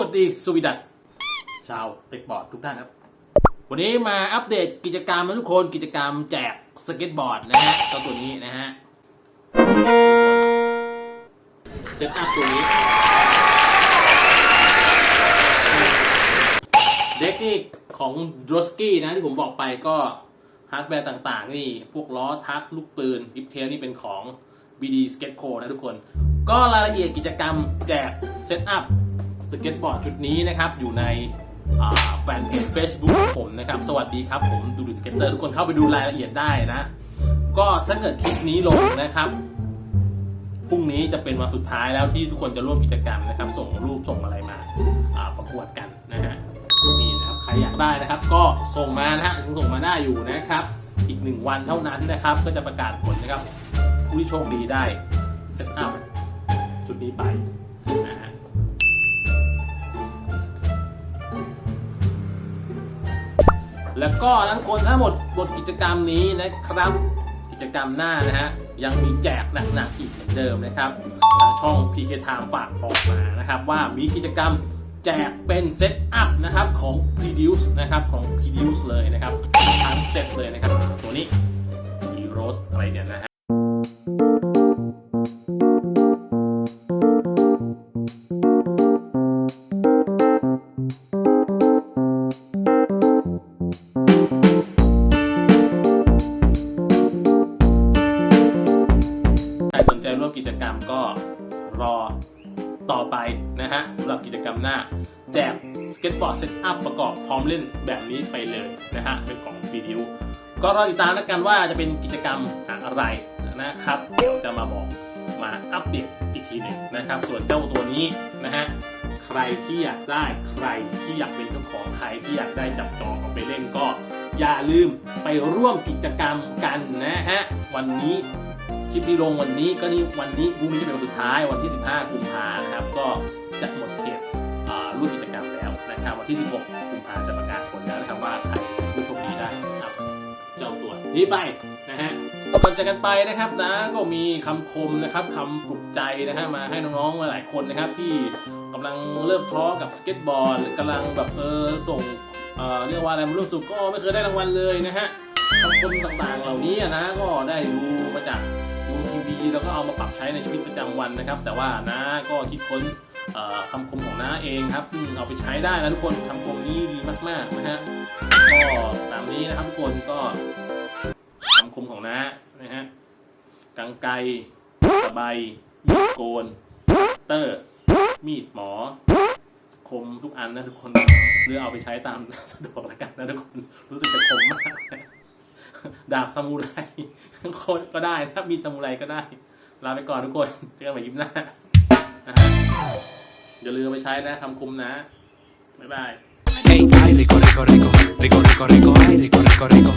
วัสดีสวีดัตชาวเต็กบอร์ดทุกท่านครับ วันนี้มาอัปเดตกิจกรรมนะทุกคนกิจกรรมแจกสเก็ตบอร์ดนะฮะตัวตัวนี้นะฮะเซตอัพตัวนี้ เด็กนี่ของดรสกี้นะที่ผมบอกไปก็ฮาร์ดแวร์ต่างๆ นี่ พวกล้อทักลูกปืนกิฟเทลนี่เป็นของ BD Skate Co นะทุกคน ก็รายละเอียดกิจกรรมแจกเซตอัพ เก็ตบอร์ดชุดนี้นะครับ อยู่ในแฟนเพจ Facebook ของผมนะครับ สวัสดีครับ ผมดูดูสเก็ตเตอร์ทุกคนเข้าไปดูรายละเอียดได้นะ ก็ถ้าเกิดคลิปนี้ลงนะครับพรุ่งนี้จะเป็นวันสุดท้ายแล้วที่ทุกคนจะร่วมกิจกรรมนะครับ ส่งรูปส่งอะไรมาประกวดกันนะฮะนี่นะครับใครอยากได้นะครับ ก็ส่งมานะฮะยังส่งมาได้อยู่นะครับ อีกหนึ่งวันเท่านั้นนะครับ ก็จะประกาศผลนะครับ ผู้ที่โชคดีได้เซตอัพจุดนี้ไป แล้วก็ทั้งคนทั้งหมดบทกิจกรรมนี้นะครับ กิจกรรมหน้านะฮะยังมีแจกหนักๆอีกเหมือนเดิมนะครับทางช่อง PK Time ฝากบอกมานะครับ ว่ามีกิจกรรมแจกเป็นเซตอัพนะครับของ Produce นะครับของ Produce เลยนะครับทั้งเซตเลยนะครับ ตัวนี้ e r o s อะไรเนี่ยนะฮะ ร่วมกิจกรรมก็รอต่อไปนะฮะสำหรับกิจกรรมหน้าแจกสเก็ตบอร์ดเซตอัพประกอบพร้อมเล่นแบบนี้ไปเลยนะฮะเป็นของวีดิวก็รอติดตามแล้วกันว่าจะเป็นกิจกรรมอะไรนะครับเดี๋ยวจะมาบอกมาอัปเดตอีกทีหนึ่งนะครับ ส่วนเจ้าตัวนี้นะฮะใครที่อยากได้ใครที่อยากเป็นเจ้าของใครที่อยากได้จับจองเอาไปเล่นก็อย่าลืมไปร่วมกิจกรรมกันนะฮะวันนี้ ลิปนี้ลงวันนี้ก็นี่วันนี้พรุ่งนี้จะเป็นวันสุดท้ายวันที่ 15 กุมภานะครับ ก็จะหมดเขตอ่าร่วมกิจกรรมแล้วนะครับ วันที่ 16 กุมภาจะประกาศผลแล้วนะครับว่าใครผู้โชคดีได้นะครับ เจ้าตัวนี้ไปนะฮะก่อนจากกันไปนะครับนะก็มีคำคมนะครับคำปลุกใจนะฮะมาให้น้องๆหลายๆคนนะครับที่กำลังเริ่มท้อกับสเก็ตบอร์ดหรือกำลังแบบเออส่งเออเรียกว่าอะไรมันรู้สึกก็ไม่เคยได้รางวัลเลยนะฮะคำคมต่างๆเหล่านี้นะก็ได้ดูมาจาก ดูทีวีแล้วก็เอามาปรับใช้ในชีวิตประจำวันนะครับ แต่ว่านะก็คิดค้นเอ่อคำคมของน้าเองครับซึ่งเอาไปใช้ได้นะทุกคนคำคมนี้ดีมากๆนะฮะก็ตามนี้นะครับทุกคนก็คำคมของน้านะฮะกังไกตะไบมีดโกน เตอร์ มีดหมอ คมทุกอันนะทุกคนเลือกเอาไปใช้ตามสะดวกแล้วกันนะทุกคนรู้สึกจะคมมาก ดาบซามูไรโคนก็ได้ถ้ามีซามูไรก็ได้ ลาไปก่อนทุกคน เจอกันใหม่ยิ้มหน้านะอย่าลืมเอาไปใช้นะคำคุมนะ บ๊ายบาย Hey, ay, rico, rico, rico, rico, rico, rico, ay, rico, rico, rico,